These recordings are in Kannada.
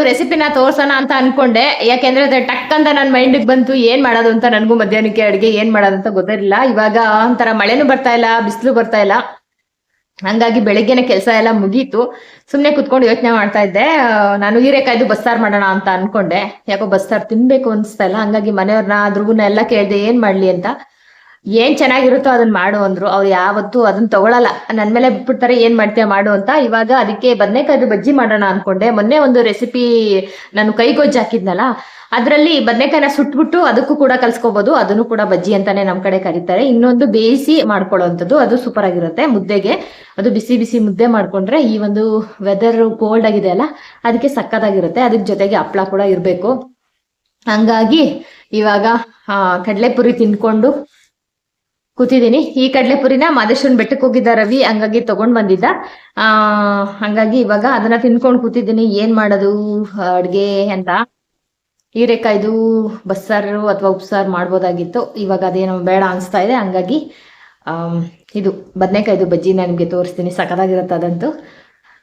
ಒಂದು ರೆಸಿಪಿನ ತೋರ್ಸೋಣ ಅಂತ ಅನ್ಕೊಂಡೆ. ಯಾಕೆಂದ್ರೆ ಅದು ಟಕ್ ಅಂತ ನನ್ನ ಮೈಂಡಿಗೆ ಬಂತು, ಏನ್ ಮಾಡೋದು ಅಂತ ನನಗೂ ಮಧ್ಯಾಹ್ನಕ್ಕೆ ಅಡಿಗೆ ಏನ್ ಮಾಡೋದು ಅಂತ ಗೊತ್ತಿರಲಿಲ್ಲ. ಇವಾಗ ಒಂಥರ ಮಳೆನೂ ಬರ್ತಾ ಇಲ್ಲ, ಬಿಸಿಲು ಬರ್ತಾ ಇಲ್ಲ. ಹಂಗಾಗಿ ಬೆಳಗ್ಗೆನೆ ಕೆಲಸ ಎಲ್ಲ ಮುಗೀತು. ಸುಮ್ಮನೆ ಕುತ್ಕೊಂಡು ಯೋಚನೆ ಮಾಡ್ತಾ ಇದ್ದೆ. ನಾನು ಹೀರೆಕಾಯ್ದು ಬಸ್ಸಾರ್ ಮಾಡೋಣ ಅಂತ ಅನ್ಕೊಂಡೆ. ಯಾಕೋ ಬಸ್ಸಾರ್ ತಿನ್ಬೇಕು ಅನ್ಸ್ತಾ ಇಲ್ಲ. ಹಂಗಾಗಿ ಮನೆಯವ್ರನ್ನ ಧ್ರುವನ ಎಲ್ಲ ಕೇಳ್ದೆ, ಏನ್ ಮಾಡ್ಲಿ? ಅಂತ. ಏನ್ ಚೆನ್ನಾಗಿರುತ್ತೋ ಅದನ್ನ ಮಾಡು ಅಂದ್ರು. ಅವ್ರು ಯಾವತ್ತೂ ಅದನ್ನ ತಗೊಳಲ್ಲ. ನನ್ ಮೇಲೆ ಬಿಟ್ಬಿಡ್ತಾರೆ, ಏನ್ ಮಾಡ್ತೀಯ ಮಾಡು ಅಂತ. ಇವಾಗ ಅದಕ್ಕೆ ಬದನೆಕಾಯ್ದು ಬಜ್ಜಿ ಮಾಡೋಣ ಅನ್ಕೊಂಡೆ. ಮೊನ್ನೆ ಒಂದು ರೆಸಿಪಿ ನಾನು ಕೈಗೊಜ್ಜು ಹಾಕಿದ್ನಲ್ಲ, ಅದರಲ್ಲಿ ಬದನೆಕಾಯಿನ ಸುಟ್ಬಿಟ್ಟು ಅದಕ್ಕೂ ಕೂಡ ಕಲ್ಸ್ಕೋಬಹುದು ಅದನ್ನು ಕೂಡ ಬಜ್ಜಿ ಅಂತಾನೆ ನಮ್ ಕಡೆ ಕರೀತಾರೆ. ಇನ್ನೊಂದು ಬೇಯಿಸಿ ಮಾಡ್ಕೊಳ್ಳೋವಂಥದ್ದು, ಅದು ಸೂಪರ್ ಆಗಿರುತ್ತೆ. ಮುದ್ದೆಗೆ ಅದು ಬಿಸಿ ಬಿಸಿ ಮುದ್ದೆ ಮಾಡ್ಕೊಂಡ್ರೆ ಈ ಒಂದು ವೆದರ್ ಕೋಲ್ಡ್ ಆಗಿದೆ ಅಲ್ಲ, ಅದಕ್ಕೆ ಸಕ್ಕತ್ತಾಗಿರುತ್ತೆ. ಅದಕ್ಕೆ ಜೊತೆಗೆ ಹಪ್ಳ ಕೂಡ ಇರಬೇಕು. ಹಂಗಾಗಿ ಇವಾಗ ಕಡ್ಲೆಪುರಿ ತಿನ್ಕೊಂಡು ಕೂತಿದ್ದೀನಿ. ಈ ಕಡ್ಲೆಪುರಿನ ಮಾದೇಶ್ವರನ್ ಬೆಟ್ಟಕ್ಕೆ ಹೋಗಿದ್ದ ರವಿ ಹಂಗಾಗಿ ತಗೊಂಡ್ ಬಂದಿದ್ದ. ಆ, ಹಂಗಾಗಿ ಇವಾಗ ಅದನ್ನ ತಿನ್ಕೊಂಡು ಕೂತಿದ್ದೀನಿ. ಏನ್ ಮಾಡೋದು ಅಡ್ಗೆ ಅಂತ. ಹೀರೆಕಾಯ್ದು, ಬಸ್ಸಾರು ಅಥವಾ ಉಪ್ಸಾರು ಮಾಡ್ಬೋದಾಗಿತ್ತು. ಇವಾಗ ಅದೇನೋ ಬೇಡ ಅನ್ಸ್ತಾ ಇದೆ. ಹಂಗಾಗಿ ಆ ಇದು ಬದನೆಕಾಯ್ದು ಬಜ್ಜಿನ ನಿಮಗೆ ತೋರಿಸ್ತೀನಿ. ಸಖತ್ತಾಗಿರುತ್ತೆ ಅದಂತೂ.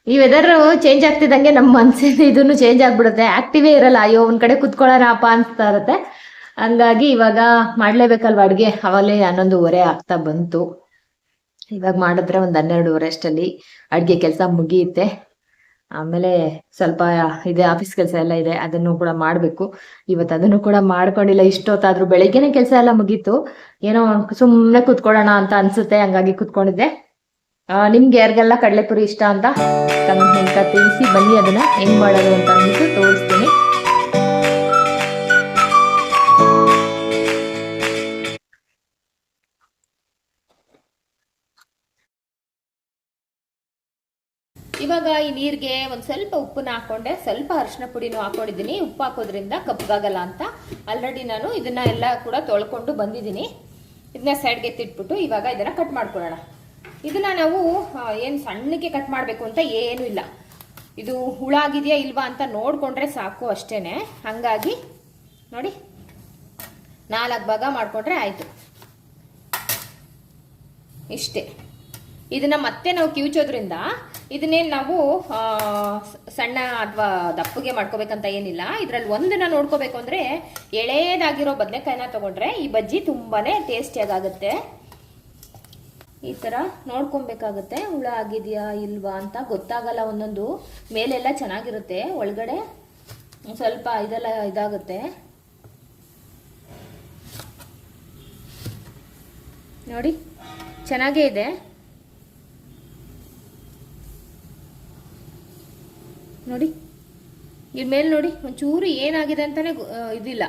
ಈ ವೆದರ್ ಚೇಂಜ್ ಆಗ್ತಿದ್ದಂಗೆ ನಮ್ಮ ಮನ್ಸಿನ ಇದನ್ನು ಚೇಂಜ್ ಆಗ್ಬಿಡುತ್ತೆ. ಆಕ್ಟಿವೇ ಇರಲ್ಲ. ಅಯ್ಯೋ, ಒಂದ್ ಕಡೆ ಕುತ್ಕೊಳ್ಳೋಣಪ್ಪ ಅನ್ಸ್ತಾ ಇರುತ್ತೆ. ಹಂಗಾಗಿ ಇವಾಗ ಮಾಡ್ಲೇಬೇಕಲ್ವ ಅಡ್ಗೆ? ಅವಾಗಲೇ ಹನ್ನೊಂದುವರೆ ಆಗ್ತಾ ಬಂತು. ಇವಾಗ ಮಾಡಿದ್ರೆ ಒಂದು ಹನ್ನೆರಡುವರೆ ಅಷ್ಟಲ್ಲಿ ಅಡ್ಗೆ ಕೆಲಸ ಮುಗಿಯುತ್ತೆ. ಆಮೇಲೆ ಸ್ವಲ್ಪ ಇದೆ, ಆಫೀಸ್ ಕೆಲಸ ಎಲ್ಲ ಇದೆ, ಅದನ್ನು ಕೂಡ ಮಾಡಬೇಕು. ಇವತ್ತು ಅದನ್ನು ಕೂಡ ಮಾಡ್ಕೊಂಡಿಲ್ಲ. ಇಷ್ಟೊತ್ತಾದ್ರೂ ಬೆಳಿಗ್ಗೆನೆ ಕೆಲಸ ಎಲ್ಲ ಮುಗೀತು. ಏನೋ ಸುಮ್ಮನೆ ಕುತ್ಕೊಳ್ಳೋಣ ಅಂತ ಅನ್ಸುತ್ತೆ. ಹಂಗಾಗಿ ಕುತ್ಕೊಂಡಿದ್ದೆ. ನಿಮ್ಗೆ ಯಾರಿಗೆಲ್ಲ ಕಡಲೆಪುರಿ ಇಷ್ಟ ಅಂತ ತಮ್ಮ ತಿಳಿಸಿ. ಬನ್ನಿ ಅದನ್ನ. ಹೆಂಗ್ ಮಾಡೋದು ಅಂತ ಅಂದ್ಬಿಟ್ಟು ತೋರಿಸ್ತೀನಿ. ಇವಾಗ ಈ ನೀರಿಗೆ ಒಂದು ಸ್ವಲ್ಪ ಉಪ್ಪನ್ನ ಹಾಕೊಂಡೆ, ಸ್ವಲ್ಪ ಅರಿಶಿನ ಪುಡಿನೂ ಹಾಕೊಂಡಿದ್ದೀನಿ. ಉಪ್ಪು ಹಾಕೋದ್ರಿಂದ ಕಪ್ಪಗಾಗಲ್ಲ ಅಂತ. ಆಲ್ರೆಡಿ ನಾನು ಇದನ್ನ ಎಲ್ಲ ಕೂಡ ತೊಳ್ಕೊಂಡು ಬಂದಿದ್ದೀನಿ. ಇದನ್ನ ಸೈಡ್ಗೆ ಎತ್ತಿಟ್ಬಿಟ್ಟು ಇವಾಗ ಇದನ್ನ ಕಟ್ ಮಾಡ್ಕೊಳ್ಳೋಣ. ಇದನ್ನ ನಾವು ಏನು ಸಣ್ಣಕ್ಕೆ ಕಟ್ ಮಾಡಬೇಕು ಅಂತ ಏನು ಇಲ್ಲ. ಇದು ಹುಳ ಆಗಿದೆಯಾ ಇಲ್ವಾ ಅಂತ ನೋಡಿಕೊಂಡ್ರೆ ಸಾಕು ಅಷ್ಟೇನೆ. ಹಾಗಾಗಿ, ನೋಡಿ, ನಾಲ್ಕು ಭಾಗ ಮಾಡಿಕೊಂಡ್ರೆ ಆಯಿತು. ಇಷ್ಟೇ. ಇದನ್ನ ಮತ್ತೆ ನಾವು ಕಿವುಚೋದ್ರಿಂದ ಇದನ್ನೇನು ನಾವು ಸಣ್ಣ ಅಥವಾ ದಪ್ಪಗೆ ಮಾಡ್ಕೋಬೇಕಂತ ಏನಿಲ್ಲ. ಇದರಲ್ಲಿ ಒಂದನ್ನ ನೋಡ್ಕೋಬೇಕು ಅಂದರೆ ಎಳೆಯದಾಗಿರೋ ಬದನೆಕಾಯಿನ ತಗೊಂಡ್ರೆ ಈ ಬಜ್ಜಿ ತುಂಬಾನೇ ಟೇಸ್ಟಿಯಾಗುತ್ತೆ ಈ ಥರ ನೋಡ್ಕೊಬೇಕಾಗತ್ತೆ. ಹುಳ ಆಗಿದೆಯಾ ಇಲ್ವಾ ಅಂತ ಗೊತ್ತಾಗಲ್ಲ ಒಂದೊಂದು. ಮೇಲೆಲ್ಲ ಚೆನ್ನಾಗಿರುತ್ತೆ. ಒಳಗಡೆ ಸ್ವಲ್ಪ ಇದೆಲ್ಲ ಇದಾಗುತ್ತೆ. ನೋಡಿ, ಚೆನ್ನಾಗೇ ಇದೆ. ನೋಡಿ. ಇದ್ರ ಮೇಲೆ ನೋಡಿ, ಒಂಚೂರು ಏನಾಗಿದೆ ಅಂತಾನೆ ಇದಿಲ್ಲ.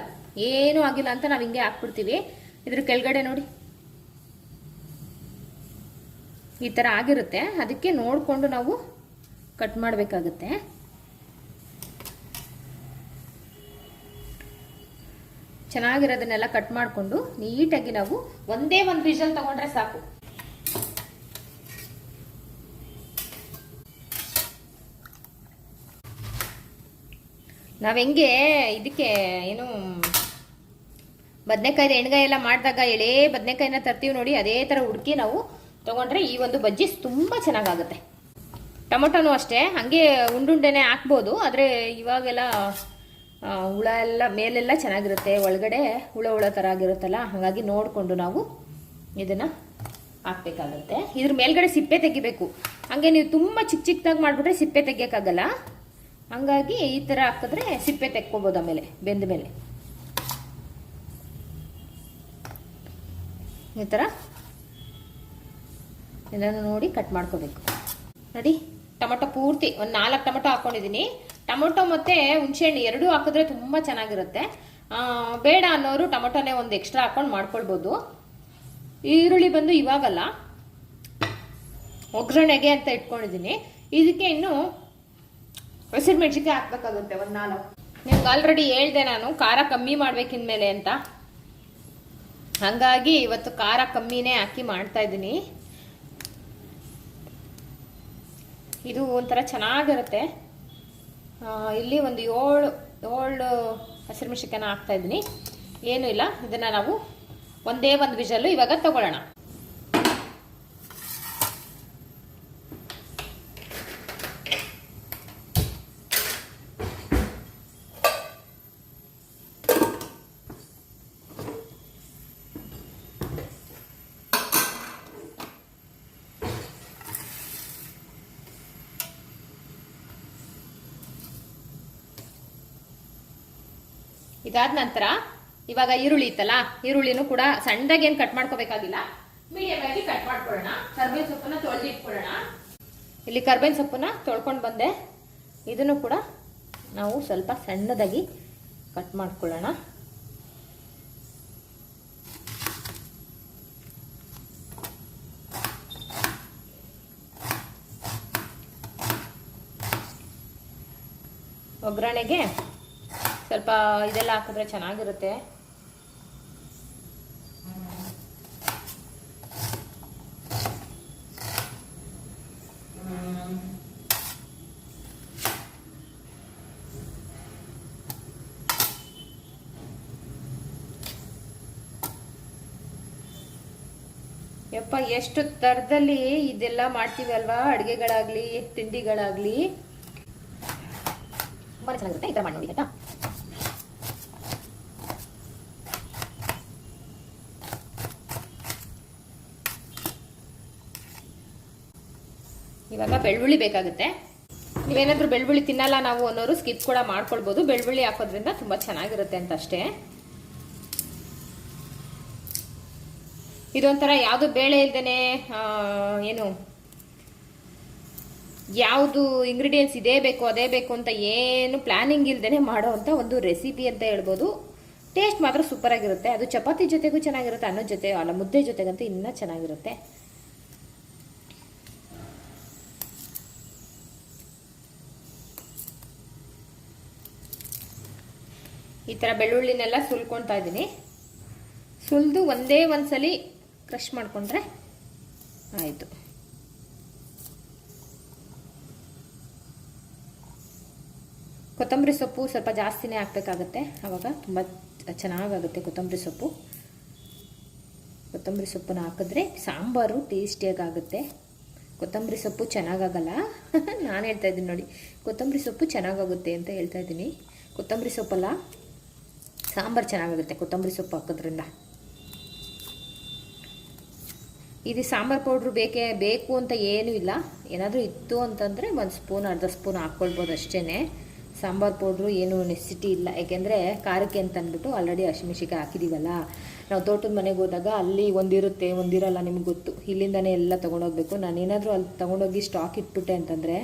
ಏನೂ ಆಗಿಲ್ಲ ಅಂತ ನಾವು ಹಿಂಗೆ ಹಾಕ್ಬಿಡ್ತೀವಿ. ಇದ್ರ ಕೆಳಗಡೆ ನೋಡಿ. ಈ ಥರ ಆಗಿರುತ್ತೆ. ಅದಕ್ಕೆ ನೋಡಿಕೊಂಡು ನಾವು ಕಟ್ ಮಾಡಬೇಕಾಗುತ್ತೆ. ಚೆನ್ನಾಗಿರೋದನ್ನೆಲ್ಲ ಕಟ್ ಮಾಡಿಕೊಂಡು ನೀಟಾಗಿ ನಾವು ಒಂದೇ ಒಂದು ವಿಷಲ್ ತಗೊಂಡ್ರೆ ಸಾಕು. ನಾವ್ ಹೆಂಗೆ ಇದಕ್ಕೆ ಏನು ಬದನೆಕಾಯಿ ಎಣ್ಗಾಯಿ ಎಲ್ಲ ಮಾಡಿದಾಗ ಎಳೆ ಬದನೆಕಾಯಿನ ತರ್ತೀವಿ ನೋಡಿ, ಅದೇ ಥರ ಹುಡುಕಿ ನಾವು ತೊಗೊಂಡ್ರೆ ಈ ಒಂದು ಬಜ್ಜಿ ತುಂಬ ಚೆನ್ನಾಗಾಗುತ್ತೆ. ಟೊಮೊಟೊನೂ ಅಷ್ಟೇ, ಹಾಗೆ ಉಂಡುಂಡೆನೆ ಹಾಕ್ಬೋದು, ಆದರೆ ಇವಾಗೆಲ್ಲ ಹುಳ ಎಲ್ಲ ಮೇಲೆಲ್ಲ ಚೆನ್ನಾಗಿರುತ್ತೆ, ಒಳಗಡೆ ಹುಳ ಹುಳ ಥರ ಆಗಿರುತ್ತಲ್ಲ, ಹಾಗಾಗಿ ನೋಡಿಕೊಂಡು ನಾವು ಇದನ್ನು ಹಾಕ್ಬೇಕಾಗುತ್ತೆ. ಇದ್ರ ಮೇಲ್ಗಡೆ ಸಿಪ್ಪೆ ತೆಗಿಬೇಕು. ಹಾಗೆ ನೀವು ತುಂಬ ಚಿಕ್ಕ ಚಿಕ್ಕದಾಗಿ ಮಾಡಿಬಿಟ್ರೆ ಸಿಪ್ಪೆ ತೆಗಿಯೋಕ್ಕಾಗಲ್ಲ. ಹಂಗಾಗಿ ಈ ಥರ ಹಾಕಿದ್ರೆ ಸಿಪ್ಪೆ ತೆಕ್ಕೊಬೋದು ಆಮೇಲೆ, ಬೆಂದ ಮೇಲೆ. ಈ ಥರ ಇದನ್ನು ನೋಡಿ ಕಟ್ ಮಾಡ್ಕೋಬೇಕು. ನೋಡಿ, ಟೊಮೊಟೊ ಪೂರ್ತಿ ಒಂದು ನಾಲ್ಕು ಟೊಮೊಟೊ ಹಾಕೊಂಡಿದ್ದೀನಿ ಟೊಮೊಟೊ ಮತ್ತೆ ಹುಣಸೆಹಣ್ಣು ಎರಡೂ ಹಾಕಿದ್ರೆ ತುಂಬ ಚೆನ್ನಾಗಿರುತ್ತೆ. ಬೇಡ ಅನ್ನೋರು ಟೊಮೊಟೊನೇ ಒಂದು ಎಕ್ಸ್ಟ್ರಾ ಹಾಕೊಂಡು ಮಾಡ್ಕೊಳ್ಬೋದು. ಈರುಳ್ಳಿ ಬಂದು ಇವಾಗಲ್ಲ. ಒಗ್ಗರಣೆಗೆ ಅಂತ ಇಟ್ಕೊಂಡಿದ್ದೀನಿ ಇದಕ್ಕೆ ಇನ್ನು ಹಸಿರು ಮೆಣಸಿನ್ಕಾಯಿ ಹಾಕ್ಬೇಕಾಗುತ್ತೆ ಒಂದು ನಾಲ್ಕು ನಿಮ್ಗೆ ಆಲ್ರೆಡಿ ಹೇಳ್ದೆ ನಾನು, ಖಾರ ಕಮ್ಮಿ ಮಾಡ್ಬೇಕಿನ್ಮೇಲೆ ಅಂತ. ಹಂಗಾಗಿ ಇವತ್ತು ಖಾರ ಕಮ್ಮಿನೇ ಹಾಕಿ ಮಾಡ್ತಾ ಇದ್ದೀನಿ. ಇದು ಒಂಥರ ಚೆನ್ನಾಗಿರುತ್ತೆ. ಇಲ್ಲಿ ಒಂದು ಏಳು ಏಳು ಹಸಿರು ಮೆಣಸಿನ್ಕಾಯಿನ ಹಾಕ್ತಾ ಇದ್ದೀನಿ. ಏನೂ ಇಲ್ಲ, ಇದನ್ನು ನಾವು ಒಂದೇ ಒಂದು ವಿಷಲ್ಲು ಇವಾಗ ತಗೊಳ್ಳೋಣ. ಇದಾದ ನಂತರ ಇವಾಗ ಈರುಳ್ಳಿ ಇತ್ತಲ್ಲ, ಈರುಳ್ಳಿನೂ ಕೂಡ ಸಣ್ಣದಾಗಿ ಏನು ಕಟ್ ಮಾಡ್ಕೋಬೇಕಾಗಿಲ್ಲ. ಮೀಡಿಯಂ ಆಗಿ ಕಟ್ ಮಾಡ್ಕೊಳ್ಳೋಣ. ಕರ್ಬೇವಿನ ಸೊಪ್ಪನ್ನ ತೊಳೆದು ಇಟ್ಕೊಳ್ಳೋಣ. ಇಲ್ಲಿ ಕರ್ಬೇವಿನ ಸೊಪ್ಪನ್ನ ತೊಳ್ಕೊಂಡು ಬಂದೆ. ಇದನ್ನು ಕೂಡ ನಾವು ಸ್ವಲ್ಪ ಸಣ್ಣದಾಗಿ ಕಟ್ ಮಾಡ್ಕೊಳ್ಳೋಣ. ಒಗ್ಗರಣೆಗೆ ಸ್ವಲ್ಪ ಇದೆಲ್ಲ ಹಾಕಿದ್ರೆ ಚೆನ್ನಾಗಿರುತ್ತೆ. ಯಪ್ಪ, ಎಷ್ಟು ಥರದಲ್ಲಿ ಇದೆಲ್ಲ ಮಾಡ್ತೀವಿ ಅಲ್ವಾ? ಅಡುಗೆಗಳಾಗಲಿ, ತಿಂಡಿಗಳಾಗಲಿ. ತುಂಬ ಚೆನ್ನಾಗಿರುತ್ತೆ ಈ ಥರ ಮಾಡಿ ನೋಡಿ, ಆಯ್ತಾ? ಇವಾಗ ಬೆಳ್ಳುಳ್ಳಿ ಬೇಕಾಗುತ್ತೆ. ನೀವೇನಾದ್ರೂ ಬೆಳ್ಳುಳ್ಳಿ ತಿನ್ನಲ್ಲ ನಾವು ಅನ್ನೋರು ಸ್ಕಿಪ್ ಕೂಡ ಮಾಡ್ಕೊಳ್ಬೋದು. ಬೆಳ್ಳುಳ್ಳಿ ಹಾಕೋದ್ರಿಂದ ತುಂಬ ಚೆನ್ನಾಗಿರುತ್ತೆ ಅಂತ ಅಷ್ಟೇ. ಇದೊಂಥರ ಯಾವುದು ಬೇಳೆ ಇಲ್ದೇನೆ ಏನು, ಯಾವುದು ಇಂಗ್ರೀಡಿಯೆಂಟ್ಸ್ ಇದೇ ಬೇಕು, ಅದೇ ಬೇಕು ಅಂತ ಏನು ಪ್ಲಾನಿಂಗ್ ಇಲ್ದೇನೆ ಮಾಡೋವಂಥ ಒಂದು ರೆಸಿಪಿ ಅಂತ ಹೇಳ್ಬೋದು. ಟೇಸ್ಟ್ ಮಾತ್ರ ಸೂಪರ್ ಆಗಿರುತ್ತೆ. ಅದು ಚಪಾತಿ ಜೊತೆಗೂ ಚೆನ್ನಾಗಿರುತ್ತೆ ಅನ್ನೋ ಜೊತೆ ಅಲ್ಲ, ಮುದ್ದೆ ಜೊತೆಗಂತೂ ಇನ್ನೂ ಚೆನ್ನಾಗಿರುತ್ತೆ. ಈ ಥರ ಬೆಳ್ಳುಳ್ಳಿನೆಲ್ಲ ಸುಲ್ಕೊಳ್ತಾ ಇದ್ದೀನಿ. ಸುಲಿದು ಒಂದೇ ಒಂದ್ಸಲಿ ಕ್ರಷ್ ಮಾಡಿಕೊಂಡ್ರೆ ಆಯಿತು. ಕೊತ್ತಂಬರಿ ಸೊಪ್ಪು ಸ್ವಲ್ಪ ಜಾಸ್ತಿನೇ ಹಾಕ್ಬೇಕಾಗತ್ತೆ. ಆವಾಗ ತುಂಬ ಚೆನ್ನಾಗಾಗುತ್ತೆ ಕೊತ್ತಂಬರಿ ಸೊಪ್ಪು. ಕೊತ್ತಂಬರಿ ಸೊಪ್ಪನ್ನ ಹಾಕಿದ್ರೆ ಸಾಂಬಾರು ಟೇಸ್ಟಿಯಾಗಿ ಆಗುತ್ತೆ ಕೊತ್ತಂಬರಿ ಸೊಪ್ಪು ಚೆನ್ನಾಗಾಗಲ್ಲ. ನಾನು ಹೇಳ್ತಾ ಇದ್ದೀನಿ ನೋಡಿ. ಕೊತ್ತಂಬರಿ ಸೊಪ್ಪು ಚೆನ್ನಾಗಾಗುತ್ತೆ ಅಂತ ಹೇಳ್ತಾ ಇದ್ದೀನಿ. ಕೊತ್ತಂಬರಿ ಸೊಪ್ಪಲ್ಲ ಸಾಂಬಾರು ಚೆನ್ನಾಗಿರುತ್ತೆ, ಕೊತ್ತಂಬರಿ ಸೊಪ್ಪು ಹಾಕೋದ್ರಿಂದ. ಇದು ಸಾಂಬಾರು ಪೌಡ್ರು ಬೇಕೇ, ಬೇಕು ಅಂತ ಏನೂ ಇಲ್ಲ. ಏನಾದರೂ ಇತ್ತು ಅಂತಂದರೆ ಒಂದು ಸ್ಪೂನ್, ಅರ್ಧ ಸ್ಪೂನ್ ಹಾಕ್ಕೊಳ್ಬೋದು ಅಷ್ಟೇ ಸಾಂಬಾರು ಪೌಡ್ರು ಏನು ನೆಸಿಟಿ ಇಲ್ಲ. ಯಾಕೆಂದರೆ ಖಾರಕ್ಕೆ ಅಂತ ಅಂದ್ಬಿಟ್ಟು ಆಲ್ರೆಡಿ ಹಸಿಮೆಣ್ಸಿಕಾಯಿ ಹಾಕಿದ್ದೀವಲ್ಲ ನಾವು ತೋಟದ ಮನೆಗೆ ಹೋದಾಗ ಅಲ್ಲಿ ಒಂದಿರುತ್ತೆ, ಒಂದಿರಲ್ಲ ನಿಮ್ಗೆ ಗೊತ್ತು. ಇಲ್ಲಿಂದನೇ ಎಲ್ಲ ತೊಗೊಂಡೋಗ್ಬೇಕು. ನಾನು ಏನಾದರೂ ಅಲ್ಲಿ ತೊಗೊಂಡೋಗಿ ಸ್ಟಾಕ್ ಇಟ್ಬಿಟ್ಟೆ ಅಂತಂದರೆ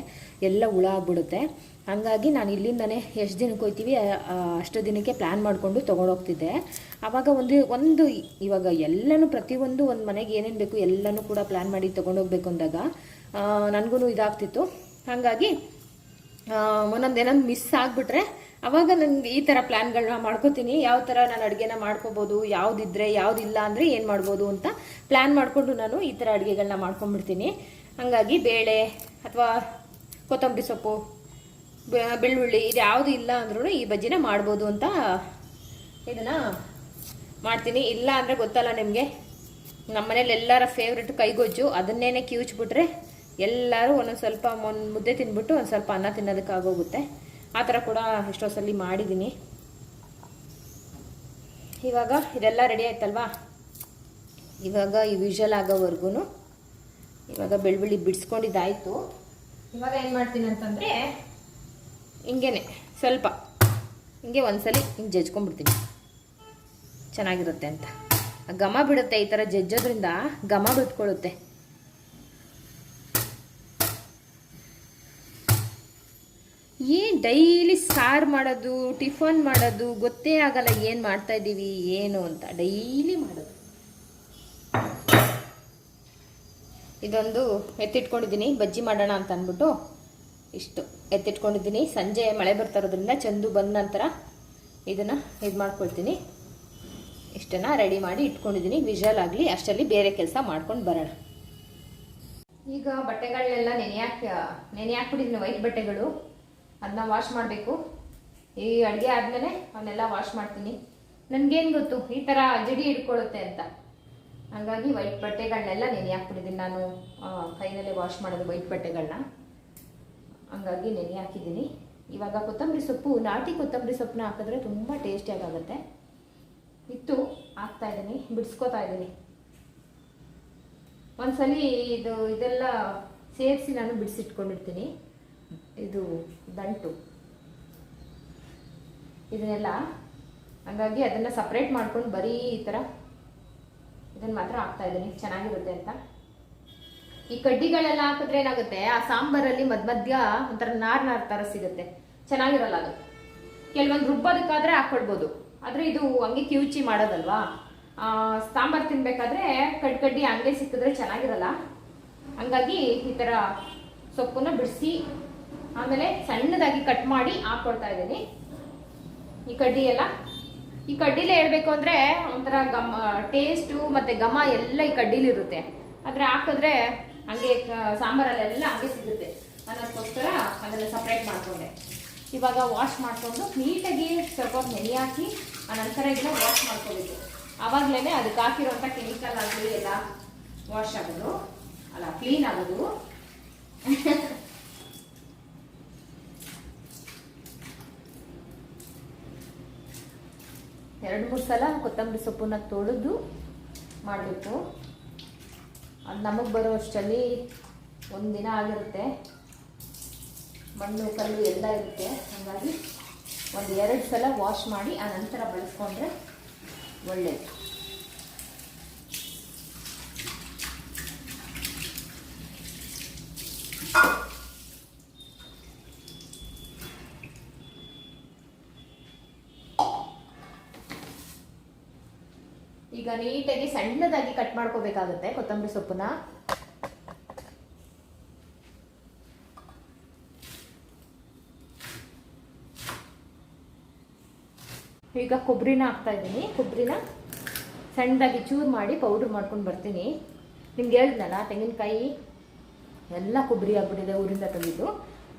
ಎಲ್ಲ ಹುಳ ಆಗ್ಬಿಡುತ್ತೆ. ಹಾಗಾಗಿ ನಾನು ಇಲ್ಲಿಂದನೇ ಎಷ್ಟು ದಿನಕ್ಕೆ ಹೋಗ್ತೀವಿ ಅಷ್ಟು ದಿನಕ್ಕೆ ಪ್ಲ್ಯಾನ್ ಮಾಡಿಕೊಂಡು ತೊಗೊಂಡೋಗ್ತಿದ್ದೆ. ಆವಾಗ ಒಂದು ಒಂದು ಇವಾಗ ಎಲ್ಲನೂ ಪ್ರತಿಯೊಂದು ಒಂದು ಮನೆಗೆ ಏನೇನು ಬೇಕು ಎಲ್ಲನೂ ಕೂಡ ಪ್ಲ್ಯಾನ್ ಮಾಡಿ ತೊಗೊಂಡೋಗ್ಬೇಕು ಅಂದಾಗ ನನಗೂ ಇದಾಗ್ತಿತ್ತು. ಹಾಗಾಗಿ ಒಂದೊಂದು ಏನೊಂದು ಮಿಸ್ ಆಗಿಬಿಟ್ರೆ ಅವಾಗ ನಾನು ಈ ಥರ ಪ್ಲ್ಯಾನ್ಗಳನ್ನ ಮಾಡ್ಕೋತೀನಿ, ಯಾವ ಥರ ನಾನು ಅಡುಗೆನ ಮಾಡ್ಕೋಬೋದು, ಯಾವುದಿದ್ರೆ ಯಾವುದಿಲ್ಲ ಅಂದರೆ ಏನು ಮಾಡ್ಬೋದು ಅಂತ ಪ್ಲ್ಯಾನ್ ಮಾಡಿಕೊಂಡು ನಾನು ಈ ಥರ ಅಡುಗೆಗಳನ್ನ ಮಾಡ್ಕೊಂಡ್ಬಿಡ್ತೀನಿ. ಹಾಗಾಗಿ ಬೇಳೆ ಅಥವಾ ಕೊತ್ತಂಬರಿ ಸೊಪ್ಪು ಬೆಳ್ಳುಳ್ಳಿ ಇದು ಯಾವುದು ಇಲ್ಲ ಅಂದ್ರೂ ಈ ಬಜ್ಜಿನ ಮಾಡ್ಬೋದು ಅಂತ ಇದನ್ನು ಮಾಡ್ತೀನಿ. ಇಲ್ಲ ಅಂದರೆ ಗೊತ್ತಲ್ಲ ನಿಮಗೆ. ನಮ್ಮ ಮನೇಲಿ ಎಲ್ಲರ ಫೇವ್ರೆಟ್ ಕೈಗೊಜ್ಜು, ಅದನ್ನೇನೆ ಕಿವುಚ್ಬಿಟ್ರೆ ಎಲ್ಲರೂ ಒಂದೊಂದು ಸ್ವಲ್ಪ ಒಂದು ಮುದ್ದೆ ತಿನ್ಬಿಟ್ಟು ಒಂದು ಸ್ವಲ್ಪ ಅನ್ನ ತಿನ್ನೋದಕ್ಕಾಗೋಗುತ್ತೆ. ಆ ಥರ ಕೂಡ ಎಷ್ಟೋ ಸಲ ಮಾಡಿದ್ದೀನಿ. ಇವಾಗ ಇದೆಲ್ಲ ರೆಡಿ ಆಯ್ತಲ್ವಾ? ಇವಾಗ ಈ ವಿಷಲ್ ಆಗೋವರೆಗೂ ಇವಾಗ ಬೆಳ್ಳುಳ್ಳಿ ಬಿಡಿಸ್ಕೊಂಡಿದ್ದಾಯಿತು. ಇವಾಗ ಏನು ಮಾಡ್ತೀನಿ ಅಂತಂದರೆ ಹಿಂಗೇನೆ, ಸ್ವಲ್ಪ, ಹಿಂಗೆ ಒಂದ್ಸಲಿ ಹಿಂಗೆ ಜಜ್ಕೊಂಡ್ಬಿಡ್ತೀನಿ. ಚೆನ್ನಾಗಿರುತ್ತೆ ಅಂತ. ಘಮ ಬಿಡುತ್ತೆ ಈ ಥರ ಜಜ್ಜೋದ್ರಿಂದ ಘಮ ಬಿಟ್ಕೊಳ್ಳುತ್ತೆ. ಏನು ಡೈಲಿ ಸಾರು ಮಾಡೋದು, ಟಿಫನ್ ಮಾಡೋದು, ಗೊತ್ತೇ ಆಗಲ್ಲ ಏನು ಮಾಡ್ತಾ ಇದ್ದೀವಿ ಏನು ಅಂತ. ಡೈಲಿ ಮಾಡೋದು. ಇದೊಂದು ಎತ್ತಿಟ್ಕೊಂಡಿದ್ದೀನಿ, ಬಜ್ಜಿ ಮಾಡೋಣ ಅಂತ ಅಂದ್ಬಿಟ್ಟು ಇಷ್ಟು ಎತ್ತಿಟ್ಕೊಂಡಿದ್ದೀನಿ. ಸಂಜೆ ಮಳೆ ಬರ್ತಾ ಇರೋದ್ರಿಂದ ಚಂದು ಬಂದ ನಂತರ ಇದನ್ನು ಇದು ಮಾಡ್ಕೊಳ್ತೀನಿ. ಇಷ್ಟನ್ನು ರೆಡಿ ಮಾಡಿ ಇಟ್ಕೊಂಡಿದ್ದೀನಿ. ವಿಜುವಲ್ ಆಗಲಿ, ಅಷ್ಟರಲ್ಲಿ ಬೇರೆ ಕೆಲಸ ಮಾಡ್ಕೊಂಡು ಬರೋಣ. ಈಗ ಬಟ್ಟೆಗಳನ್ನೆಲ್ಲ ನೆನೆ ಹಾಕಿ ನೆನೆ ಹಾಕ್ಬಿಟ್ಟಿದ್ದೀನಿ, ವೈಟ್ ಬಟ್ಟೆಗಳು. ಅದನ್ನ ವಾಶ್ ಮಾಡಬೇಕು. ಈ ಅಡುಗೆ ಆದಮೇಲೆ ಅವನ್ನೆಲ್ಲ ವಾಶ್ ಮಾಡ್ತೀನಿ. ನನಗೇನು ಗೊತ್ತು? ಈ ಥರ ಜಡಿ ಹಿಡ್ಕೊಳ್ಳುತ್ತೆ ಅಂತ. ಹಾಗಾಗಿ ವೈಟ್ ಬಟ್ಟೆಗಳನ್ನೆಲ್ಲ ನೆನೆ ನಾನು. ಕೈನಲ್ಲೇ ವಾಶ್ ಮಾಡೋದು ವೈಟ್ ಬಟ್ಟೆಗಳನ್ನ ಹಂಗಾಗಿ ನೆನೆ ಹಾಕಿದ್ದೀನಿ. ಇವಾಗ ಕೊತ್ತಂಬರಿ ಸೊಪ್ಪು, ನಾಟಿ ಕೊತ್ತಂಬರಿ ಸೊಪ್ಪನ್ನ ಹಾಕಿದ್ರೆ ತುಂಬ ಟೇಸ್ಟಿಯಾಗುತ್ತೆ ಇತ್ತು, ಹಾಕ್ತಾ ಇದ್ದೀನಿ, ಬಿಡಿಸ್ಕೋತಾ ಇದ್ದೀನಿ. ಒಂದ್ಸಲಿ ಇದು, ಇದೆಲ್ಲ ಸೇರಿಸಿ ನಾನು ಬಿಡಿಸಿಟ್ಕೊಂಡಿರ್ತೀನಿ. ಇದು ದಂಟು. ಇದನ್ನೆಲ್ಲ ಹಂಗಾಗಿ ಅದನ್ನು ಸಪ್ರೇಟ್ ಮಾಡ್ಕೊಂಡು ಬರೀ ಈ ಥರ ಇದನ್ನು ಮಾತ್ರ ಹಾಕ್ತಾ ಇದ್ದೀನಿ. ಚೆನ್ನಾಗಿರುತ್ತೆ ಅಂತ. ಈ ಕಡ್ಡಿಗಳೆಲ್ಲ ಹಾಕಿದ್ರೆ ಏನಾಗುತ್ತೆ? ಆ ಸಾಂಬಾರಲ್ಲಿ ಮಧ್ಯ ಮಧ್ಯ ಒಂಥರ ನಾರ್ ನಾರ್ ಥರ ಸಿಗುತ್ತೆ. ಚೆನ್ನಾಗಿರಲ್ಲ ಅದು. ಕೆಲವೊಂದು ರುಬ್ಬೋದಕ್ಕಾದ್ರೆ ಹಾಕ್ಕೊಡ್ಬೋದು ಆದರೆ ಇದು ಹಂಗೆ ಕಿವುಚಿ ಮಾಡೋದಲ್ವಾ? ಸಾಂಬಾರ್ ತಿನ್ಬೇಕಾದ್ರೆ ಕಡ್ ಕಡ್ಡಿ ಹಂಗೆ ಸಿಕ್ಕಿದ್ರೆ ಚೆನ್ನಾಗಿರಲ್ಲ. ಹಂಗಾಗಿ ಈ ಥರ ಸೊಪ್ಪನ್ನ ಬಿಡಿಸಿ ಆಮೇಲೆ ಸಣ್ಣದಾಗಿ ಕಟ್ ಮಾಡಿ ಹಾಕೊಳ್ತಾ ಇದ್ದೀನಿ. ಈ ಕಡ್ಡಿ ಎಲ್ಲ. ಈ ಕಡ್ಡಿಲೇ ಹೇಳ್ಬೇಕು ಅಂದ್ರೆ ಒಂಥರ ಗಮ ಟೇಸ್ಟು ಮತ್ತೆ ಘಮ ಎಲ್ಲ ಈ ಕಡ್ಡಿಲಿ ಇರುತ್ತೆ. ಆದ್ರೆ ಹಾಕಿದ್ರೆ ಹಂಗೆ ಸಾಂಬಾರಲ್ಲೆಲ್ಲ ಹಂಗೆ ಸಿಗುತ್ತೆ. ಅನ್ನೋದಕ್ಕೋಸ್ಕರ ಅದನ್ನ ಸಪ್ರೇಟ್ ಮಾಡಿಕೊಂಡೆ. ಇವಾಗ ವಾಶ್ ಮಾಡಿಕೊಂಡು ನೀಟಾಗಿ ಸ್ವಲ್ಪ ನೆನೆ ಹಾಕಿ ಆನಂತರ ಇದನ್ನ ವಾಶ್ ಮಾಡ್ಕೋಬೇಕು. ಆವಾಗಲೇ ಅದಕ್ಕೆ ಹಾಕಿರೋಂಥ ಕೆಮಿಕಲ್ ಆಗಲಿ ಎಲ್ಲ ವಾಶ್ ಆಗೋದು. ಅಲ್ಲ ಕ್ಲೀನ್ ಆಗೋದು. ಎರಡು ಮೂರು ಸಲ ಕೊತ್ತಂಬರಿ ಸೊಪ್ಪನ್ನ ತೊಳೆದು ಮಾಡಬೇಕು. ಅದು ನಮಗೆ ಬರೋ ಒಂದು ದಿನ ಆಗಿರುತ್ತೆ. ಮಣ್ಣು ಕಲ್ಲು ಎಲ್ಲ ಇರುತ್ತೆ. ಹಾಗಾಗಿ ಒಂದು ಎರಡು ಸಲ ವಾಶ್ ಮಾಡಿ ಆ ನಂತರ ಬಳಸ್ಕೊಂಡ್ರೆ ಒಳ್ಳೆಯದು ಈಗ ನೀಟಾಗಿ ಸಣ್ಣದಾಗಿ ಕಟ್ ಮಾಡ್ಕೋಬೇಕಾಗುತ್ತೆ ಕೊತ್ತಂಬರಿ ಸೊಪ್ಪನ್ನ. ಈಗ ಕೊಬ್ಬರಿನ ಹಾಕ್ತಾ ಇದ್ದೀನಿ. ಕೊಬ್ಬರಿನ ಸಣ್ಣದಾಗಿ ಚೂರು ಮಾಡಿ ಪೌಡ್ರ್ ಮಾಡ್ಕೊಂಡು ಬರ್ತೀನಿ. ನಿಮ್ಗೆ ಹೇಳಿದ್ನಲ್ಲ, ತೆಂಗಿನಕಾಯಿ ಎಲ್ಲ ಕೊಬ್ಬರಿ ಆಗ್ಬಿಟ್ಟಿದೆ ಊರಿಂದ ತಂದಿದ್ದು.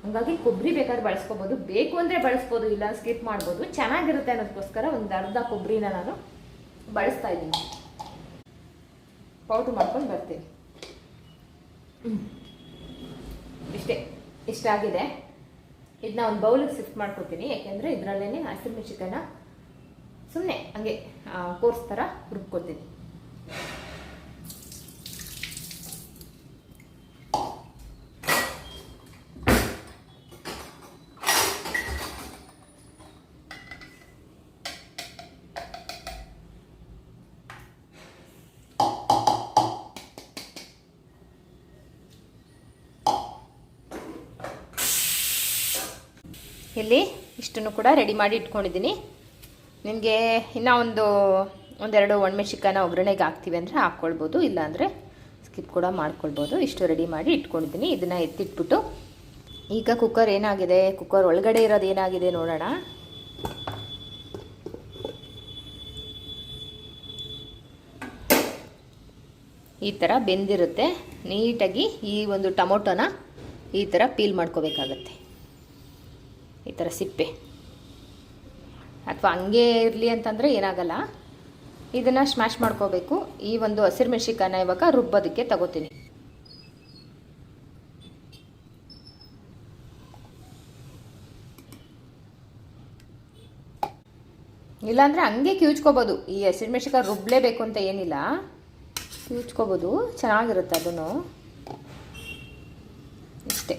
ಹಂಗಾಗಿ ಕೊಬ್ಬರಿ ಬೇಕಾದ್ರೆ ಬಳಸ್ಕೋಬೋದು. ಬೇಕು ಅಂದರೆ ಬಳಸ್ಬೋದು, ಇಲ್ಲ ಸ್ಕಿಪ್ ಮಾಡ್ಬೋದು. ಚೆನ್ನಾಗಿರುತ್ತೆ ಅನ್ನೋದಕ್ಕೋಸ್ಕರ ಒಂದು ಅರ್ಧ ಕೊಬ್ಬರಿನ ನಾನು ಬಳಸ್ತಾ ಇದ್ದೀನಿ. ಪೌಡ್ರ್ ಮಾಡ್ಕೊಂಡು ಬರ್ತೀನಿ. ಇಷ್ಟೇ ಇಷ್ಟಾಗಿದೆ ಇದನ್ನ ಒಂದು ಬೌಲಿಗೆ ಶಿಫ್ಟ್ ಮಾಡ್ಕೊತೀನಿ ಯಾಕೆಂದರೆ ಇದರಲ್ಲೇ ಹಸಿಮೆಣಸಿಕಾಯನ್ನ ಸುಮ್ಮನೆ ಹಂಗೆ ಕೋರ್ಸ್ ಥರ ರುಬ್ಕೊತೀನಿ ಇಲ್ಲಿ ಇಷ್ಟನ್ನು ಕೂಡ ರೆಡಿ ಮಾಡಿ ಇಟ್ಕೊಂಡಿದ್ದೀನಿ. ನಿಮಗೆ ಇನ್ನೂ ಒಂದು, ಒಂದೆರಡು ಒಣಮೆಣ್ಸಿಕಾಯನ್ನ ಒಗ್ಗರಣೆಗೆ ಹಾಕ್ತೀವಿ ಅಂದರೆ ಹಾಕ್ಕೊಳ್ಬೋದು, ಇಲ್ಲಾಂದರೆ ಸ್ಕಿಪ್ ಕೂಡ ಮಾಡ್ಕೊಳ್ಬೋದು. ಇಷ್ಟು ರೆಡಿ ಮಾಡಿ ಇಟ್ಕೊಂಡಿದ್ದೀನಿ. ಇದನ್ನು ಎತ್ತಿಟ್ಬಿಟ್ಟು ಈಗ ಕುಕ್ಕರ್ ಏನಾಗಿದೆ? ಕುಕ್ಕರ್ ಒಳಗಡೆ ಇರೋದು ಏನಾಗಿದೆ ನೋಡೋಣ. ಈ ಥರ ಬೆಂದಿರುತ್ತೆ. ನೀಟಾಗಿ ಈ ಒಂದು ಟೊಮೊಟೊನ ಈ ಥರ ಪೀಲ್ ಮಾಡ್ಕೋಬೇಕಾಗತ್ತೆ. ಈ ಥರ ಸಿಪ್ಪೆ. ಅಥವಾ ಹಂಗೆ ಇರಲಿ ಅಂತಂದರೆ ಏನಾಗಲ್ಲ. ಇದನ್ನು ಸ್ಮ್ಯಾಶ್ ಮಾಡ್ಕೋಬೇಕು. ಈ ಒಂದು ಹಸಿರು ಮೆಣಸಿಕಾಯನ್ನ ಇವಾಗ ರುಬ್ಬೋದಕ್ಕೆ ತಗೋತೀನಿ. ಇಲ್ಲಾಂದರೆ ಹಂಗೆ ಕಿವುಚ್ಕೋಬೋದು. ಈ ಹಸಿರು ಮೆಣಸಿಕಾಯಿ ರುಬ್ಬಲೇಬೇಕು ಅಂತ ಏನಿಲ್ಲ. ಕಿವುಚ್ಕೋಬೋದು. ಚೆನ್ನಾಗಿರುತ್ತೆ ಅದನ್ನು ಇಷ್ಟೇ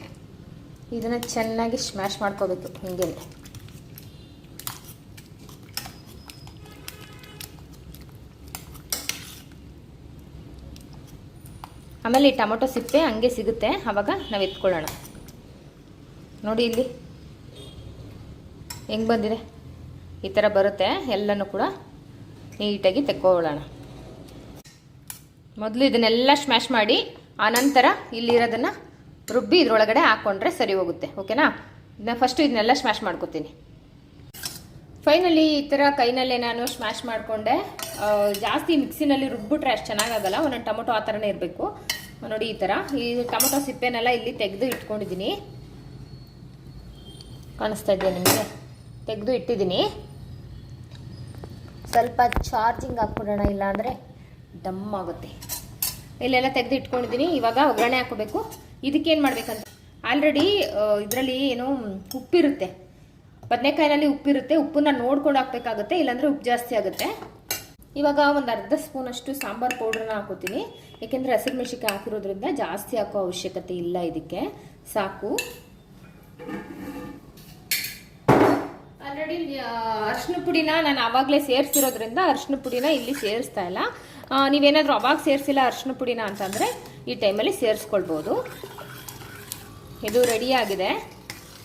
ಇದನ್ನು ಚೆನ್ನಾಗಿ ಸ್ಮ್ಯಾಶ್ ಮಾಡ್ಕೋಬೇಕು ಹಿಂಗೆ ಆಮೇಲೆ ಈ ಟೊಮೊಟೊ ಸಿಪ್ಪೆ ಹಂಗೆ ಸಿಗುತ್ತೆ ಆವಾಗ ನಾವು ಎತ್ಕೊಳ್ಳೋಣ. ನೋಡಿ ಇಲ್ಲಿ. ಹೆಂಗೆ ಬಂದಿದೆ? ಈ ಥರ ಬರುತ್ತೆ, ಎಲ್ಲನೂ ಕೂಡ ನೀಟಾಗಿ ತೆಕ್ಕೊಳ್ಳೋಣ. ಮೊದಲು ಇದನ್ನೆಲ್ಲ ಸ್ಮ್ಯಾಶ್ ಮಾಡಿ, ಆನಂತರ ಇಲ್ಲಿರೋದನ್ನು ರುಬ್ಬಿ ಇದ್ರೊಳಗಡೆ ಹಾಕ್ಕೊಂಡ್ರೆ ಸರಿ ಹೋಗುತ್ತೆ, ಓಕೆನಾ? ನಾನು ಫಸ್ಟು ಇದನ್ನೆಲ್ಲ ಸ್ಮ್ಯಾಶ್ ಮಾಡ್ಕೊತೀನಿ. ಫೈನಲಿ ಈ ಥರ ಕೈನಲ್ಲೇ ನಾನು ಸ್ಮ್ಯಾಶ್ ಮಾಡಿಕೊಂಡೆ. ಜಾಸ್ತಿ ಮಿಕ್ಸಿನಲ್ಲಿ ರುಬ್ಬಿಟ್ರೆ ಅಷ್ಟು ಚೆನ್ನಾಗಾಗಲ್ಲ, ಒಂದೊಂದು ಟೊಮೊಟೊ ಆ ಥರನೇ ಇರಬೇಕು. ನೋಡಿ ಈ ಥರ ಈ ಟೊಮೊಟೊ ಸಿಪ್ಪೆನೆಲ್ಲ ಇಲ್ಲಿ ತೆಗೆದು ಇಟ್ಕೊಂಡಿದ್ದೀನಿ. ಕಾಣಿಸ್ತಾ ಇದೆಯಾ ನಿಮಗೆ? ತೆಗೆದು ಇಟ್ಟಿದ್ದೀನಿ. ಸ್ವಲ್ಪ ಚಾರ್ಜಿಂಗ್ ಹಾಕ್ಬಿಡೋಣ, ಇಲ್ಲಾಂದರೆ ಡಮ್ ಆಗುತ್ತೆ. ಇಲ್ಲೆಲ್ಲ ತೆಗೆದು ಇಟ್ಕೊಂಡಿದ್ದೀನಿ. ಇವಾಗ ಒಗ್ಗರಣೆ ಹಾಕೋಬೇಕು. ಇದಕ್ಕೇನು ಮಾಡ್ಬೇಕಂತ? ಆಲ್ರೆಡಿ ಇದರಲ್ಲಿ ಏನು ಉಪ್ಪಿರುತ್ತೆ. ಬದನೆಕಾಯಿನಲ್ಲಿ ಉಪ್ಪಿರುತ್ತೆ. ಉಪ್ಪನ್ನ ನೋಡ್ಕೊಂಡು ಹಾಕ್ಬೇಕಾಗುತ್ತೆ, ಇಲ್ಲಾಂದರೆ ಉಪ್ಪು ಜಾಸ್ತಿ ಆಗುತ್ತೆ. ಇವಾಗ ಒಂದು ಅರ್ಧ ಸ್ಪೂನಷ್ಟು ಸಾಂಬಾರು ಪೌಡ್ರನ್ನ ಹಾಕೋತೀನಿ. ಏಕೆಂದರೆ ಹಸಿರು ಮೆಣಸಿಕಾಯಿ ಹಾಕಿರೋದ್ರಿಂದ ಜಾಸ್ತಿ ಹಾಕೋ ಅವಶ್ಯಕತೆ ಇಲ್ಲ ಇದಕ್ಕೆ. ಸಾಕು. ಆಲ್ರೆಡಿ ಅರ್ಶಿನ ಪುಡಿನ ನಾನು ಆವಾಗಲೇ ಸೇರಿಸಿರೋದ್ರಿಂದ ಅರ್ಶಿನ ಪುಡಿನ ಇಲ್ಲಿ ಸೇರಿಸ್ತಾ ಇಲ್ಲ. ನೀವೇನಾದ್ರೂ ಅವಾಗ ಸೇರಿಸಿಲ್ಲ ಅರ್ಶಿನ ಪುಡಿನ ಅಂತಂದರೆ ಈ ಟೈಮಲ್ಲಿ ಸೇರಿಸ್ಕೊಳ್ಬೋದು. ಇದು ರೆಡಿ ಆಗಿದೆ.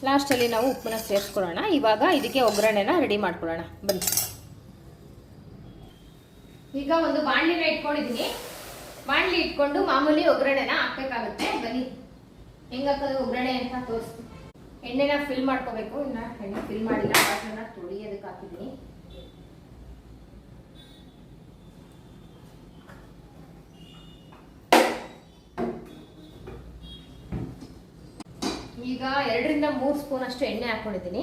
ಲಾಸ್ಟಲ್ಲಿ ನಾವು ಉಪ್ಪನ್ನ ಸೇರಿಸ್ಕೊಳ್ಳೋಣ. ಇವಾಗ ಇದಕ್ಕೆ ಒಗ್ಗರಣೆನ ರೆಡಿ ಮಾಡ್ಕೊಳ್ಳೋಣ. ಬನ್ನಿ. ಈಗ ಒಂದು ಬಾಣಲಿನ ಇಟ್ಕೊಂಡಿದ್ದೀನಿ. ಬಾಣಲಿ ಇಟ್ಕೊಂಡು ಮಾಮೂಲಿ ಒಗ್ಗರಣೆನ ಹಾಕ್ಬೇಕಾಗುತ್ತೆ. ಬನ್ನಿ. ಹೆಂಗಾಕೋದು ಒಗ್ಗರಣೆ ಅಂತ ತೋರಿಸ್ತೀನಿ. ಎಣ್ಣೆನ ಫಿಲ್ ಮಾಡ್ಕೋಬೇಕು. ಇನ್ನು ಎಣ್ಣೆ ಫಿಲ್ ಮಾಡಿಲ್ಲ. ಪಾತ್ರೆನ ತೊಳಿಯೋದಕ್ಕೆ ಹಾಕಿದ್ದೀನಿ. ಈಗ ಎರಡರಿಂದ ಮೂರು ಸ್ಪೂನ್ ಅಷ್ಟು ಎಣ್ಣೆ ಹಾಕೊಂಡಿದ್ದೀನಿ.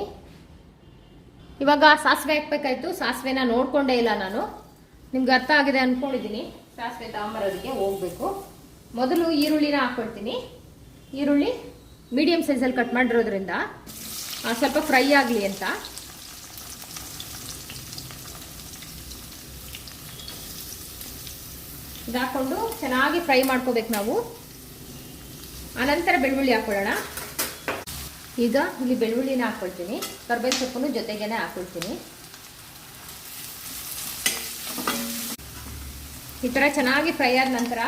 ಇವಾಗ ಸಾಸಿವೆ ಹಾಕ್ಬೇಕಾಯ್ತು. ಸಾಸಿವೆನ ನೋಡ್ಕೊಂಡೇ ಇಲ್ಲ ನಾನು. ನಿಮ್ಗೆ ಅರ್ಥ ಆಗಿದೆ ಅನ್ಕೊಂಡಿದ್ದೀನಿ. ಸಾಸಿವೆ ತಾಂಬರೋದಕ್ಕೆ ಹೋಗ್ಬೇಕು. ಮೊದಲು ಈರುಳ್ಳಿನ ಹಾಕ್ಕೊಳ್ತೀನಿ ಈರುಳ್ಳಿ ಮೀಡಿಯಮ್ ಸೈಜಲ್ಲಿ ಕಟ್ ಮಾಡಿರೋದ್ರಿಂದ ಸ್ವಲ್ಪ ಫ್ರೈ ಆಗಲಿ ಅಂತ. ಇದಾಕೊಂಡು ಚೆನ್ನಾಗಿ ಫ್ರೈ ಮಾಡ್ಕೋಬೇಕು ನಾವು. ಆನಂತರ ಬೆಳ್ಳುಳ್ಳಿ ಹಾಕೊಳ್ಳೋಣ ಈಗ ಇಲ್ಲಿ ಬೆಳ್ಳುಳ್ಳಿನ ಹಾಕ್ಕೊಳ್ತೀನಿ ಕರ್ಬೇವು ಸೊಪ್ಪನ್ನು ಜೊತೆಗೇನೆ ಹಾಕ್ಕೊಳ್ತೀನಿ ಈ ಥರ ಚೆನ್ನಾಗಿ ಫ್ರೈ ಆದ ನಂತರ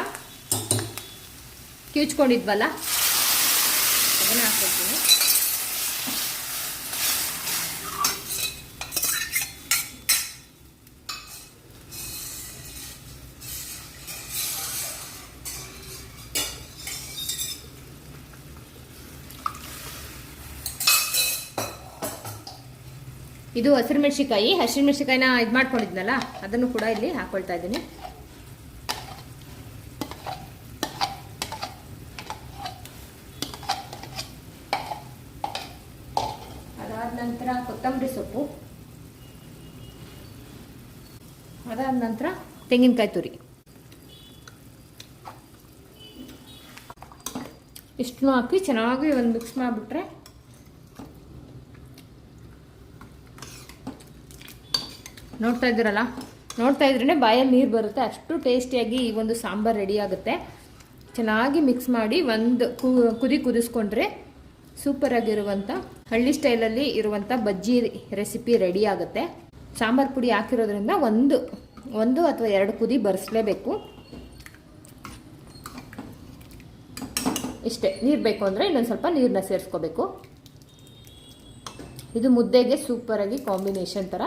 ಕಿವುಚ್ಕೊಂಡಿದ್ವಲ್ಲ, ಅದನ್ನು ಹಾಕ್ಕೊಳ್ತೀನಿ ಇದು ಹಸಿರು ಮೆಣಸಿಕಾಯಿ ಹಸಿರು ಮೆಣಸಿಕಾಯಿನ ಇದು ಮಾಡ್ಕೊಂಡಿದ್ನಲ್ಲ, ಅದನ್ನು ಕೂಡ ಇಲ್ಲಿ ಹಾಕೊಳ್ತಾ ಇದ್ದೀನಿ. ಅದಾದ ನಂತರ ಕೊತ್ತಂಬರಿ ಸೊಪ್ಪು. ಅದಾದ ನಂತರ ತೆಂಗಿನಕಾಯಿ ತುರಿ. ಇಷ್ಟನ್ನು ಹಾಕಿ ಚೆನ್ನಾಗಿ ಒಂದು ಮಿಕ್ಸ್ ಮಾಡಿಬಿಟ್ರೆ ನೋಡ್ತಾ ಇದ್ದೀರಲ್ಲ? ನೋಡ್ತಾ ಇದ್ರೇ ಬಾಯಲ್ಲಿ ನೀರು ಬರುತ್ತೆ. ಅಷ್ಟು ಟೇಸ್ಟಿಯಾಗಿ ಈ ಒಂದು ಸಾಂಬಾರು ರೆಡಿ ಆಗುತ್ತೆ. ಚೆನ್ನಾಗಿ ಮಿಕ್ಸ್ ಮಾಡಿ ಒಂದು ಕುದಿ ಕುದಿಸ್ಕೊಂಡ್ರೆ ಸೂಪರ್ ಆಗಿರುವಂಥ ಹಳ್ಳಿ ಸ್ಟೈಲಲ್ಲಿ ಇರುವಂಥ ಬಜ್ಜಿ ರೆಸಿಪಿ ರೆಡಿ ಆಗುತ್ತೆ. ಸಾಂಬಾರು ಪುಡಿ ಹಾಕಿರೋದ್ರಿಂದ ಒಂದು ಒಂದು ಅಥವಾ ಎರಡು ಕುದಿ ಬರೆಸಲೇಬೇಕು. ಇಷ್ಟೇ, ನೀರು ಬೇಕು ಅಂದರೆ ಇನ್ನೊಂದು ಸ್ವಲ್ಪ ನೀರನ್ನ ಸೇರಿಸ್ಕೋಬೇಕು. ಇದು ಮುದ್ದೆಗೆ ಸೂಪರಾಗಿ ಕಾಂಬಿನೇಷನ್ ಥರ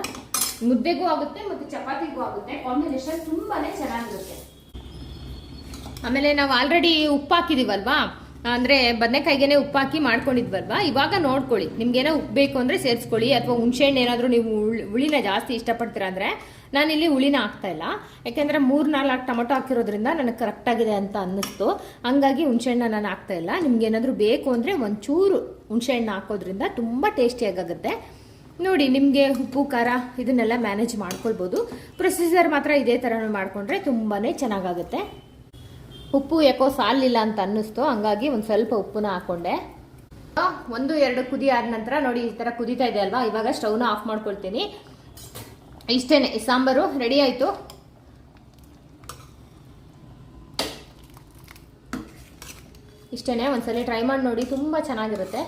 ಮುದ್ದೆಗೂ ಆಗುತ್ತೆ ಮತ್ತು ಚಪಾತಿಗೂ ಆಗುತ್ತೆ. ಕಾಂಬಿನೇಷನ್ ತುಂಬಾನೇ ಚೆನ್ನಾಗಿರುತ್ತೆ. ಆಮೇಲೆ ನಾವು ಆಲ್ರೆಡಿ ಉಪ್ಪು ಹಾಕಿದೀವಲ್ವಾ? ಅಂದರೆ ಬದನೆಕಾಯಿಗೆನೆ ಉಪ್ಪು ಹಾಕಿ ಮಾಡ್ಕೊಂಡಿದ್ವಲ್ವಾ? ಇವಾಗ ನೋಡ್ಕೊಳ್ಳಿ, ನಿಮ್ಗೇನೋ ಉಪ್ಪು ಬೇಕು ಅಂದರೆ ಸೇರಿಸ್ಕೊಳ್ಳಿ, ಅಥವಾ ಹುಣಸೆಹಣ್ಣು ಏನಾದರೂ ನೀವು ಹುಳಿನ ಜಾಸ್ತಿ ಇಷ್ಟಪಡ್ತೀರಾ ನಾನು ನಾನಿಲ್ಲಿ ಹುಳಿನ ಹಾಕ್ತಾ ಇಲ್ಲ. ಯಾಕೆಂದರೆ ಮೂರು ನಾಲ್ಕು ಟೊಮೊಟೊ ಹಾಕಿರೋದ್ರಿಂದ ನನಗೆ ಕರೆಕ್ಟಾಗಿದೆ ಅಂತ ಅನ್ನಿಸ್ತು. ಹಂಗಾಗಿ ಹುಣಸೆಹಣ್ಣ ನಾನು ಹಾಕ್ತಾ ಇಲ್ಲ. ನಿಮ್ಗೇನಾದರೂ ಬೇಕು ಅಂದರೆ ಒಂಚೂರು ಹುಣಸೆಹಣ್ಣು ಹಾಕೋದ್ರಿಂದ ತುಂಬ ಟೇಸ್ಟಿಯಾಗುತ್ತೆ ನೋಡಿ, ನಿಮಗೆ ಉಪ್ಪು, ಖಾರ ಇದನ್ನೆಲ್ಲ ಮ್ಯಾನೇಜ್ ಮಾಡ್ಕೊಳ್ಬೋದು. ಪ್ರೊಸೀಜರ್ ಮಾತ್ರ ಇದೇ ಥರ ಮಾಡಿಕೊಂಡ್ರೆ ತುಂಬಾ ಚೆನ್ನಾಗಾಗುತ್ತೆ. ಉಪ್ಪು ಯಾಕೋ ಸಾಲಿಲ್ಲ ಅಂತ ಅನ್ನಿಸ್ತು, ಹಂಗಾಗಿ ಒಂದು ಸ್ವಲ್ಪ ಉಪ್ಪನ್ನ ಹಾಕ್ಕೊಂಡೆ ಒಂದು, ಎರಡು ಕುದಿ ಆದ ನಂತರ ನೋಡಿ, ಈ ಥರ ಕುದೀತಾ ಇದೆ ಅಲ್ವಾ? ಇವಾಗ ಸ್ಟವ್ನ ಆಫ್ ಮಾಡ್ಕೊಳ್ತೀನಿ. ಇಷ್ಟೇ ಸಾಂಬಾರು ರೆಡಿ ಆಯಿತು. ಇಷ್ಟೇ ಒಂದ್ಸಲ ಟ್ರೈ ಮಾಡಿ ನೋಡಿ, ತುಂಬ ಚೆನ್ನಾಗಿರುತ್ತೆ.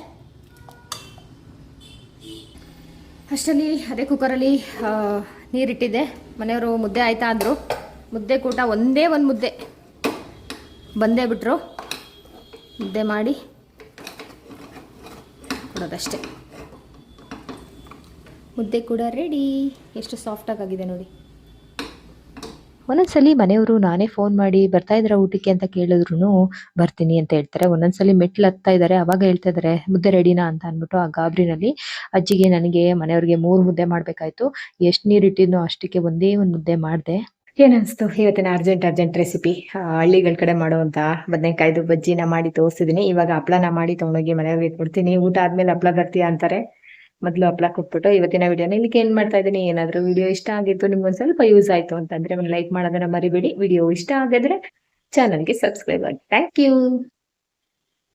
ಅಷ್ಟರಲ್ಲಿ ಅದೇ ಕುಕ್ಕರಲ್ಲಿ ನೀರಿಟ್ಟಿದ್ದೆ. ಮನೆಯವರು ಮುದ್ದೆ ಆಯ್ತಾ ಅಂದರು. ಮುದ್ದೆ ಕೂಟ ಒಂದೇ ಒಂದು ಮುದ್ದೆ. ಬಂದೇ ಬಿಟ್ಟರು ಮುದ್ದೆ ಮಾಡಿ ಕೊಡೋದಷ್ಟೆ. ಮುದ್ದೆ ಕೂಡ ರೆಡಿ ಎಷ್ಟು ಸಾಫ್ಟಾಗಿ ಆಗಿದೆ ನೋಡಿ. ಒಂದೊಂದ್ಸಲಿ ಮನೆಯವರು ನಾನೇ ಫೋನ್ ಮಾಡಿ ಬರ್ತಾ ಇದ್ರ ಊಟಕ್ಕೆ ಅಂತ ಕೇಳಿದ್ರು ಬರ್ತೀನಿ ಅಂತ ಹೇಳ್ತಾರೆ. ಒಂದೊಂದ್ಸಲಿ ಮೆಟ್ಲು ಹತ್ತಾ ಇದ್ದಾರೆ. ಅವಾಗ ಹೇಳ್ತಾ ಇದಾರೆ ಮುದ್ದೆ ರೆಡಿನಾ? ಅಂತ ಅಂದ್ಬಿಟ್ಟು ಆ ಗಾಬ್ರಿನಲ್ಲಿ ಅಜ್ಜಿಗೆ ನನಗೆ ಮನೆಯವ್ರಿಗೆ ಮೂರು ಮುದ್ದೆ ಮಾಡ್ಬೇಕಾಯ್ತು. ಎಷ್ಟು ನೀರು ಇಟ್ಟಿದ್ನೋ ಅಷ್ಟಕ್ಕೆ ಒಂದೇ ಒಂದ್ ಮುದ್ದೆ ಮಾಡ್ದೆ. ಏನನ್ಸ್ತು? ಇವತ್ತಿನ ಅರ್ಜೆಂಟ್ ಅರ್ಜೆಂಟ್ ರೆಸಿಪಿ ಹಳ್ಳಿಗಳ ಕಡೆ ಮಾಡುವಂತ ಬದನೆಕಾಯ್ದು ಬಜ್ಜಿನ ಮಾಡಿ ತೋರಿಸಿದೀನಿ. ಇವಾಗ ಹಪ್ಳನ ಮಾಡಿ ತಗೊಂಡೋಗಿ ಮನೆಯವ್ರಿಗೆ ಕೊಡ್ತೀನಿ. ಊಟ ಆದ್ಮೇಲೆ ಹಪ್ಳ ಬರ್ತೀಯಾ ಅಂತಾರೆ. ಮೊದಲು ಹಪ್ಳ ಕೊಟ್ಬಿಟ್ಟು ಇವತ್ತಿನ ವಿಡಿಯೋನ ಇಲ್ಲಿಗೆ ಏನ್ ಮಾಡ್ತಾ ಇದ್ದೀನಿ. ಏನಾದ್ರೂ ವಿಡಿಯೋ ಇಷ್ಟ ಆಗಿತ್ತು ನಿಮ್ಗೆ ಒಂದ್ ಸ್ವಲ್ಪ ಯೂಸ್ ಆಯ್ತು ಅಂತಂದ್ರೆ ಲೈಕ್ ಮಾಡೋದನ್ನ ಮರಿಬೇಡಿ. ವಿಡಿಯೋ ಇಷ್ಟ ಆಗಿದ್ರೆ ಚಾನಲ್ಗೆ ಸಬ್ಸ್ಕ್ರೈಬ್ ಆಗಿ ಥ್ಯಾಂಕ್ ಯು